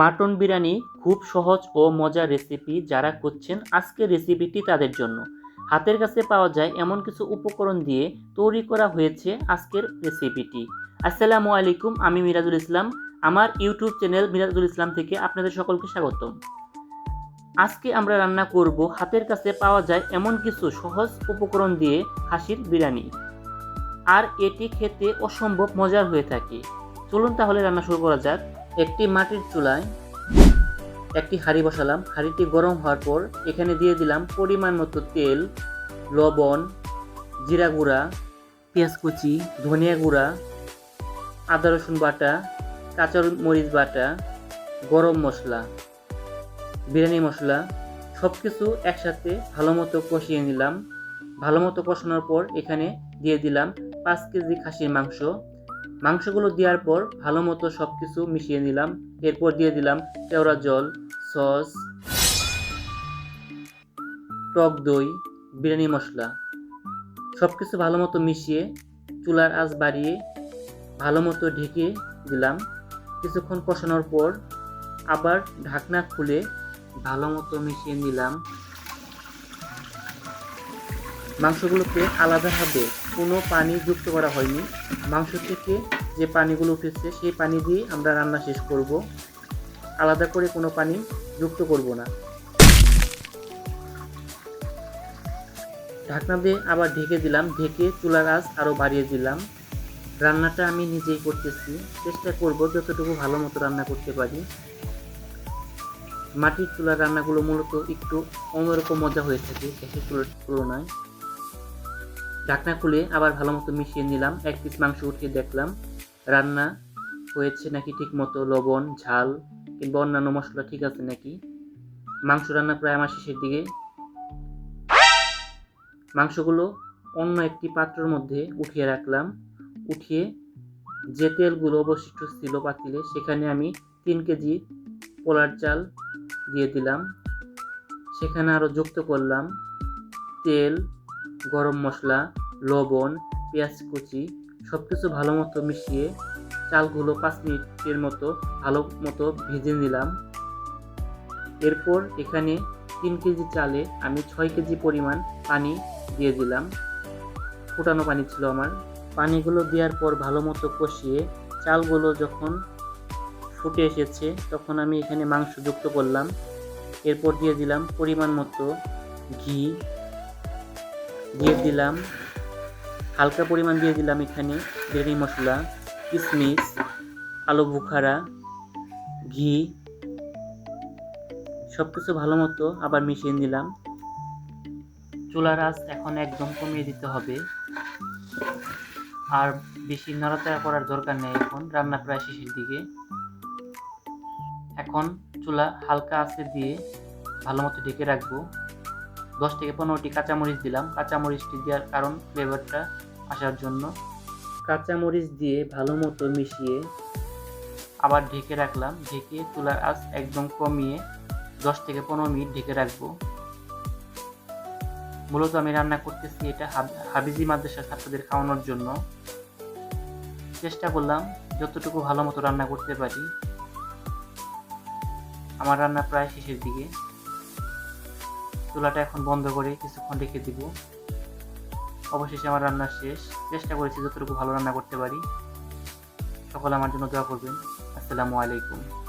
Mutton biryani খুব সহজ ও মজার রেসিপি যারা করছেন আজকের রেসিপিটি তাদের জন্য। হাতের কাছে পাওয়া যায় এমন কিছু উপকরণ দিয়ে তৈরি করা হয়েছে আজকের রেসিপিটি আসসালামু আলাইকুম, আমি মিরাজুল ইসলাম। আমার ইউটিউব চ্যানেল মিরাজুল ইসলাম থেকে আপনাদের সকলকে স্বাগতম। আজকে আমরা রান্না করব হাতের কাছে পাওয়া যায় এমন কিছু সহজ উপকরণ দিয়ে খাসির বিরিয়ানি। আর এটি খেতে অসম্ভব মজার হয়ে থাকে। চলুন তাহলে রান্না শুরু করা যাক। একটি মাটির চুলায় একটি হাঁড়ি বসালাম। হাঁড়িটি গরম হওয়ার পর এখানে দিয়ে দিলাম পরিমাণ মতো তেল, লবণ, জিরা গুঁড়া, পেঁয়াজ কুচি, ধনিয়া গুঁড়া, আদা রসুন বাটা, কাঁচা মরিচ বাটা, গরম মশলা, বিরিয়ানি মশলা সব কিছু একসাথে ভালো মতো কষিয়ে নিলাম। ভালো মতো কষানোর পর এখানে দিয়ে দিলাম পাঁচ কেজি খাসির মাংস। মাংসগুলো দেওয়ার পর ভালো মতো সব কিছু মিশিয়ে নিলাম। এরপর দিয়ে দিলাম কেওড়া জল, সস, টক দই, বিরিয়ানি মশলা। সব কিছু ভালো মতো মিশিয়ে চুলার আঁচ বাড়িয়ে ভালো মতো ঢেকে দিলাম। কিছুক্ষণ কষানোর পর আবার ঢাকনা খুলে ভালো মতো মিশিয়ে নিলাম। মাংসগুলোকে আলাদাভাবে কোনো পানি যুক্ত করা হয়নি। মাংস থেকে যে পানিগুলো উঠেছে, সেই পানি দিয়ে আমরা রান্না শেষ করব। আলাদা করে কোনো পানি যুক্ত করব না। ঢাকনা দিয়ে আবার ঢেকে দিলাম। ঢেকে চুলার আঁচ আরও বাড়িয়ে দিলাম। রান্নাটা আমি নিজেই করতেছি। চেষ্টা করব যতটুকু ভালো মতো রান্না করতে পারি। মাটির চুলার রান্নাগুলো মূলত একটু অন্যরকম মজা হয়ে থাকে, গ্যাসের চুলার তুলনায়। ঢাকনা খুলে আবার ভালো মতো মিশিয়ে নিলাম। এক পিস মাংস উঠিয়ে দেখলাম। রান্না হয়েছে নাকি ঠিক মতো লবণ, ঝাল কিংবা অন্যান্য মশলা ঠিক আছে নাকি? মাংস রান্না প্রায় আমার শেষের দিকে। মাংসগুলো অন্য একটি পাত্রের মধ্যে উঠিয়ে রাখলাম। উঠিয়ে যে তেলগুলো অবশিষ্ট ছিল পাতিলে, সেখানে আমি তিন কেজি পোলার চাল দিয়ে দিলাম। সেখানে আরও যুক্ত করলাম। তেল গরম মশলা, লবণ, পেঁয়াজ কুচি সব কিছু ভালো মতো মিশিয়ে চালগুলো পাঁচ মিনিটের মতো ভালো মতো ভেজে নিলাম। এরপর এখানে তিন কেজি চালে আমি ছয় কেজি পরিমাণ পানি দিয়ে দিলাম। ফুটানো পানি ছিল আমার। পানিগুলো দেওয়ার পর ভালো মতো কষিয়ে চালগুলো যখন ফুটে এসেছে তখন আমি এখানে মাংস যুক্ত করলাম। এরপর দিয়ে দিলাম পরিমাণ মতো ঘি দিয়ে দিলাম। হালকা পরিমাণ দিয়ে দিলাম এখানে বিরিয়ানি মশলা কিশমিশ আলু বুখারা, ঘি সব কিছু ভালো মতো আবার মিশিয়ে নিলাম। চুলার আঁচ এখন একদম কমিয়ে দিতে হবে। আর বেশি নাড়াচাড়া করার দরকার নেই এখন, রান্না প্রায় শেষের দিকে। এখন চুলা হালকা আঁচে দিয়ে ভালো মতো ঢেকে রাখব। দশ থেকে পনেরোটি কাঁচামরিচ দিলাম। কাঁচামরিচটি দেওয়ার কারণ ফ্লেভারটা আসার জন্য। কাঁচামরিচ দিয়ে ভালো মতো মিশিয়ে আবার ঢেকে রাখলাম। ঢেকে চুলার আঁচ একদম কমিয়ে দশ থেকে পনেরো মিনিট ঢেকে রাখব। মূলত আমি রান্না করতেছি এটা হাব- হাবিজি মাদ্রাসার ছাত্রদের খাওয়ানোর জন্য। চেষ্টা করলাম যতটুকু ভালো মতো রান্না করতে পারি। আমার রান্না প্রায় শেষের দিকে। চুলাটা এখন বন্ধ করে কিছুক্ষণ রেখে দিব। অবশেষে আমার রান্না শেষ। চেষ্টা করেছি যতটুকু ভালো রান্না করতে পারি। সকলে আমার জন্য দোয়া করবেন। আসসালামু আলাইকুম।